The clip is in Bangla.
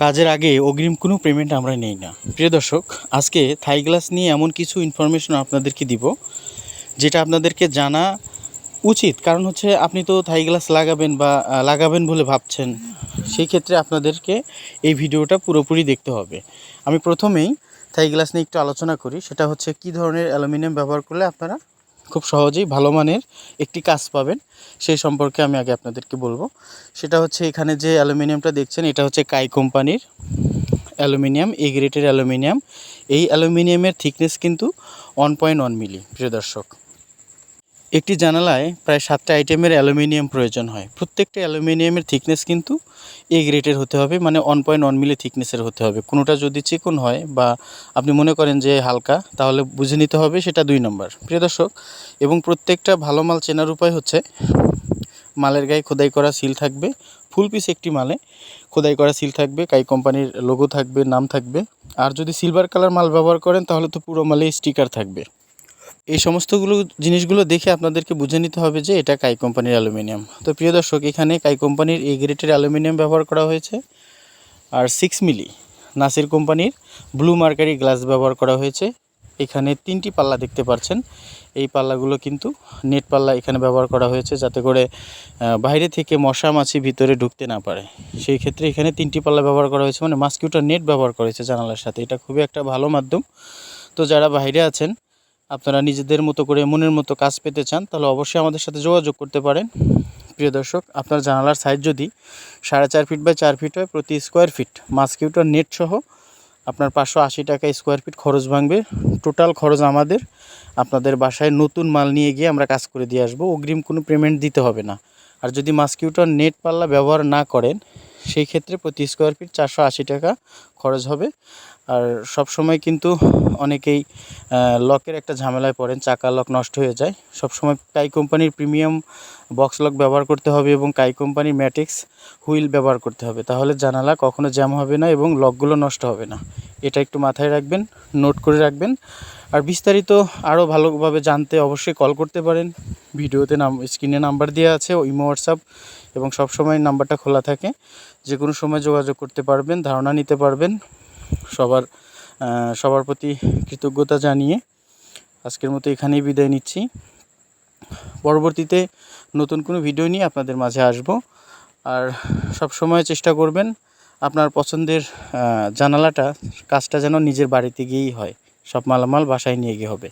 কাজের আগে অগ্রিম কোনো পেমেন্ট আমরা নেই না। প্রিয় দর্শক, আজকে থাই গ্লাস নিয়ে এমন কিছু ইনফরমেশন আপনাদেরকে দিব, যেটা আপনাদেরকে জানা উচিত। কারণ হচ্ছে, আপনি তো থাই গ্লাস লাগাবেন বা লাগাবেন বলে ভাবছেন, সেই ক্ষেত্রে আপনাদেরকে এই ভিডিওটা পুরোপুরি দেখতে হবে। আমি প্রথমেই থাই গ্লাস নিয়ে একটু আলোচনা করি, সেটা হচ্ছে কি ধরনের অ্যালুমিনিয়াম ব্যবহার করলে আপনারা খুব সহজেই ভালো মানের একটি কাজ পাবেন। সেই সম্পর্কে আমি আগে আপনাদেরকে বলব। সেটা হচ্ছে এখানে যে অ্যালুমিনিয়ামটা দেখছেন, এটা হচ্ছে কাই কোম্পানির অ্যালুমিনিয়াম, এ গ্রেটের অ্যালুমিনিয়াম। এই অ্যালুমিনিয়ামের থিকনেস কিন্তু ওয়ান পয়েন্ট ওয়ান মিলি প্রিয় দর্শক। একটি জানালায় প্রায় সাতটা আইটেমের অ্যালুমিনিয়াম প্রয়োজন হয়। প্রত্যেকটা অ্যালুমিনিয়ামের থিকনেস কিন্তু এ গ্রেটের হতে হবে মানে ওয়ান পয়েন্ট ওয়ান মিলি থিকনেসের হতে হবে। কোনোটা যদি চিকন হয় বা আপনি মনে করেন যে হালকা, তাহলে বুঝে নিতে হবে সেটা দুই নম্বর। প্রিয় দর্শক, এবং প্রত্যেকটা ভালো মাল চেনার উপায় হচ্ছে, মালের গায়ে খোদাই করা সিল থাকবে ফুল পিস একটি মালে খোদাই করা সিল থাকবে, কাই কোম্পানির লোগো থাকবে, নাম থাকবে। আর যদি সিলভার কালার মাল ব্যবহার করেন, তাহলে তো পুরো মালে স্টিকার থাকবে। এই সমস্তগুলো জিনিসগুলো দেখে আপনাদেরকে বুঝে নিতে হবে যে এটা কাই কোম্পানির অ্যালুমিনিয়াম। তো প্রিয় দর্শক, এখানে কাই কোম্পানির এ গ্রেটের অ্যালুমিনিয়াম ব্যবহার করা হয়েছে আর সিক্স মিলি নাসির কোম্পানির ব্লু মার্কারি গ্লাস ব্যবহার করা হয়েছে। এখানে তিনটি পাল্লা দেখতে পাচ্ছেন। এই পাল্লাগুলো কিন্তু নেট পাল্লা এখানে ব্যবহার করা হয়েছে যাতে করে বাইরে থেকে মশা মাছি ভিতরে ঢুকতে না পারে। সেই ক্ষেত্রে এখানে তিনটি পাল্লা ব্যবহার করা হয়েছে মানে মাস্কিউটার নেট ব্যবহার করা হয়েছে জানালার সাথে। এটা খুবই একটা ভালো মাধ্যম। তো যারা বাইরে আছেন আপনারা নিজেদের মতো করে মনের মতো কাজ পেতে চান, তাহলে অবশ্যই আমাদের সাথে যোগাযোগ করতে পারেন। প্রিয় দর্শক, আপনার জানালার সাইজ যদি সাড়ে চার ফিট বাই চার ফিট হয়, প্রতি স্কোয়ার ফিট মাস্কিউটার নেট সহ আপনার পাঁচশো আশি টাকা স্কোয়ার ফিট খরচ ভাঙবে। টোটাল খরচ আমাদের, আপনাদের বাসায় নতুন মাল নিয়ে গিয়ে আমরা কাজ করে দিয়ে আসব। অগ্রিম কোনো পেমেন্ট দিতে হবে না। আর যদি মাস্কিউটার নেট পাল্লা ব্যবহার না করেন সেই ক্ষেত্রে প্রতি স্কোয়ার ফিট চারশো আশি টাকা খরচ হবে। আর সব সময় কিন্তু অনেকেই লকের একটা ঝামেলায় পড়েন, চাকা লক নষ্ট হয়ে যায়। সব সময় কাই কোম্পানির প্রিমিয়াম বক্স লক ব্যবহার করতে হবে এবং কাই কোম্পানির ম্যাটিক্স হুইল ব্যবহার করতে হবে। তাহলে জানালা কখনো জ্যাম হবে না এবং লকগুলো নষ্ট হবে না। এটা একটু মাথায় রাখবেন নোট করে রাখবেন। আর বিস্তারিত আরও ভালোভাবে জানতে অবশ্যই কল করতে পারেন। ভিডিওতে নাম স্ক্রিনে নাম্বার দেওয়া আছে ইমো, হোয়াটসঅ্যাপ এবং সব সময় নাম্বারটা খোলা থাকে। যে কোনো সময় যোগাযোগ করতে পারবেন, ধারণা নিতে পারবেন। সবার সবার প্রতি কৃতজ্ঞতা জানিয়ে আজকের মতো এখানেই বিদায় নিচ্ছি। পরবর্তীতে নতুন কোনো ভিডিও নিয়ে আপনাদের মাঝে আসব। আর সব সময় চেষ্টা করবেন আপনার পছন্দের জানালাটা, কাজটা যেন নিজের বাড়িতে গিয়েই হয়। সব মালামাল বাসায় নিয়ে গিয়ে হবে।